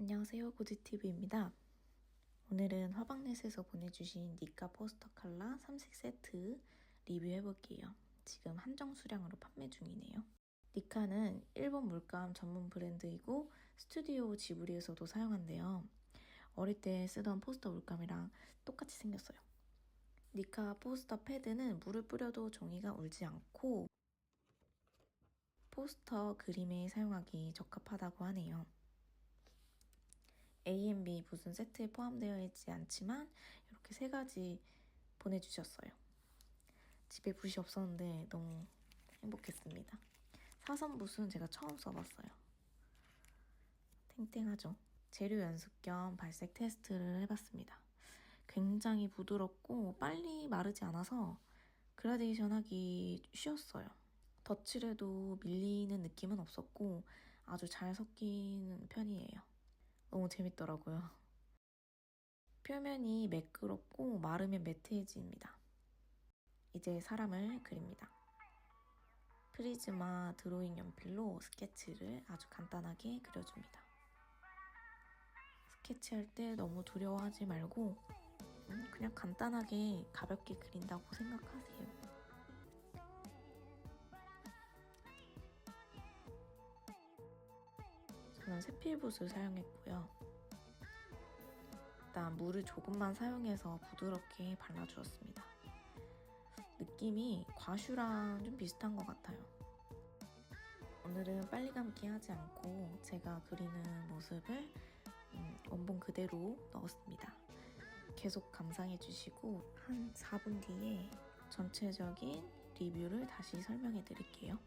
안녕하세요 고지TV입니다. 오늘은 화방넷에서 보내주신 니카 포스터 칼라 3색 세트 리뷰해볼게요. 지금 한정 수량으로 판매 중이네요. 니카는 일본 물감 전문 브랜드이고 스튜디오 지브리에서도 사용한대요. 어릴 때 쓰던 포스터 물감이랑 똑같이 생겼어요. 니카 포스터 패드는 물을 뿌려도 종이가 울지 않고 포스터 그림에 사용하기 적합하다고 하네요. A, M, B 무슨 세트에 포함되어 있지 않지만 이렇게 세 가지 보내주셨어요. 집에 붓이 없었는데 너무 행복했습니다. 사선 붓은 제가 처음 써봤어요. 탱탱하죠? 재료 연습 겸 발색 테스트를 해봤습니다. 굉장히 부드럽고 빨리 마르지 않아서 그라데이션 하기 쉬웠어요. 덧칠해도 밀리는 느낌은 없었고 아주 잘 섞이는 편이에요. 너무 재밌더라고요. 표면이 매끄럽고 마르면 매트해집니다. 이제 사람을 그립니다. 프리즈마 드로잉 연필로 스케치를 아주 간단하게 그려줍니다. 스케치할 때 너무 두려워하지 말고 음, 그냥 간단하게 가볍게 그린다고 생각하세요. 저는 세필붓을 사용했고요. 일단 물을 조금만 사용해서 부드럽게 발라주었습니다. 느낌이 과슈랑 좀 비슷한 것 같아요. 오늘은 빨리 감기 하지 않고 제가 그리는 모습을 음, 원본 그대로 넣었습니다. 계속 감상해 주시고 한 4분 뒤에 전체적인 리뷰를 다시 설명해 드릴게요.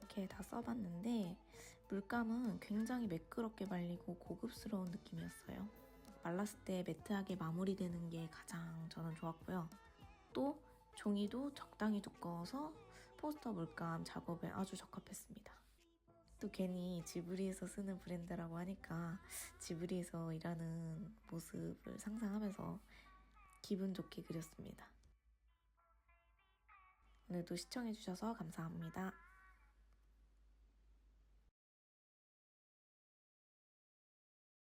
이렇게 다 써봤는데 물감은 굉장히 매끄럽게 발리고 고급스러운 느낌이었어요. 말랐을 때 매트하게 마무리되는 게 가장 저는 좋았고요. 또 종이도 적당히 두꺼워서 포스터 물감 작업에 아주 적합했습니다. 또 괜히 지브리에서 쓰는 브랜드라고 하니까 지브리에서 일하는 모습을 상상하면서 기분 좋게 그렸습니다. 오늘도 시청해주셔서 감사합니다.